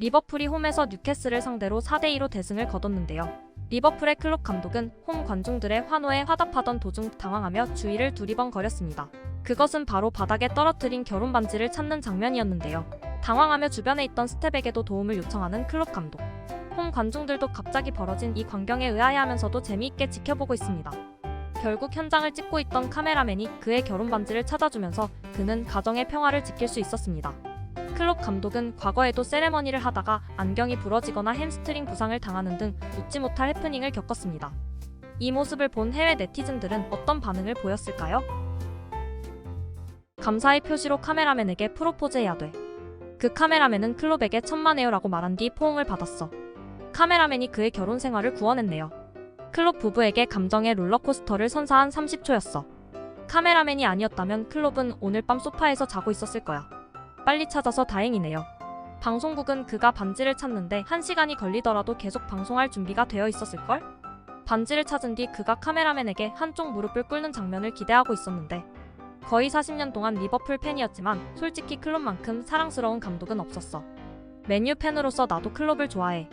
리버풀이 홈에서 뉴캐슬을 상대로 4대2로 대승을 거뒀는데요. 리버풀의 클롭 감독은 홈 관중들의 환호에 화답하던 도중 당황하며 주의를 두리번거렸습니다. 그것은 바로 바닥에 떨어뜨린 결혼 반지를 찾는 장면이었는데요. 당황하며 주변에 있던 스텝에게도 도움을 요청하는 클롭 감독. 홈 관중들도 갑자기 벌어진 이 광경에 의아해하면서도 재미있게 지켜보고 있습니다. 결국 현장을 찍고 있던 카메라맨이 그의 결혼 반지를 찾아주면서 그는 가정의 평화를 지킬 수 있었습니다. 클롭 감독은 과거에도 세레머니를 하다가 안경이 부러지거나 햄스트링 부상을 당하는 등 웃지 못할 해프닝을 겪었습니다. 이 모습을 본 해외 네티즌들은 어떤 반응을 보였을까요? 감사의 표시로 카메라맨에게 프로포즈해야 돼. 그 카메라맨은 클롭에게 천만에요라고 말한 뒤 포옹을 받았어. 카메라맨이 그의 결혼 생활을 구원했네요. 클롭 부부에게 감정의 롤러코스터를 선사한 30초였어. 카메라맨이 아니었다면 클롭은 오늘 밤 소파에서 자고 있었을 거야. 빨리 찾아서 다행이네요. 방송국은 그가 반지를 찾는데 1시간이 걸리더라도 계속 방송할 준비가 되어 있었을걸? 반지를 찾은 뒤 그가 카메라맨에게 한쪽 무릎을 꿇는 장면을 기대하고 있었는데 거의 40년 동안 리버풀 팬이었지만 솔직히 클롭만큼 사랑스러운 감독은 없었어. 맨유 팬으로서 나도 클롭을 좋아해.